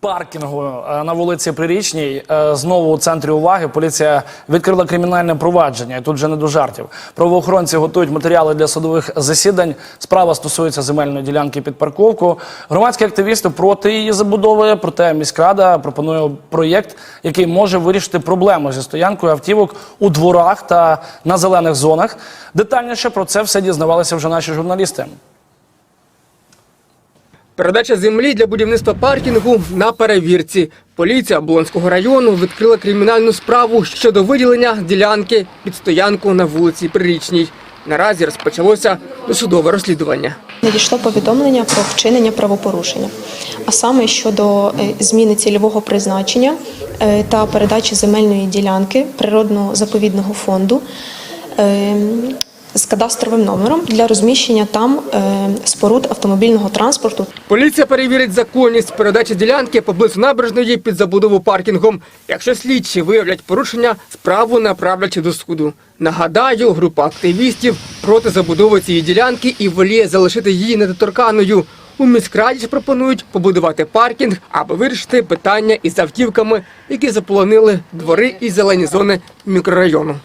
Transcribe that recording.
паркінгу е, на вулиці Прирічній е, знову у центрі уваги поліція відкрила кримінальне провадження. Тут вже не до жартів. Правоохоронці готують матеріали для судових засідань. Справа стосується земельної ділянки під парковку. Громадські активісти проти її забудови. Проте міськрада пропонує проєкт, який може вирішити проблему зі стоянкою автівок у дворах та на зелених зонах. Детальніше про це все дізнавалися вже наші журналісти. Передача землі для будівництва паркінгу на перевірці. Поліція Оболонського району відкрила кримінальну справу щодо виділення ділянки під стоянку на вулиці Прирічній. Наразі розпочалося досудове розслідування. Надійшло повідомлення про вчинення правопорушення, а саме щодо е, зміни цільового призначення е, та передачі земельної ділянки природно-заповідного фонду е, з кадастровим номером для розміщення там е, споруд автомобільного транспорту Поліція перевірить законність передачі ділянки поблизу набережної під забудову паркінгом. Якщо слідчі виявлять порушення, справу направлять до суду. Нагадаю, група активістів проти забудови цієї ділянки і воліє залишити її недоторканою. У міськраді пропонують побудувати паркінг, аби вирішити питання із автівками, які заполонили двори і зелені зони мікрорайону.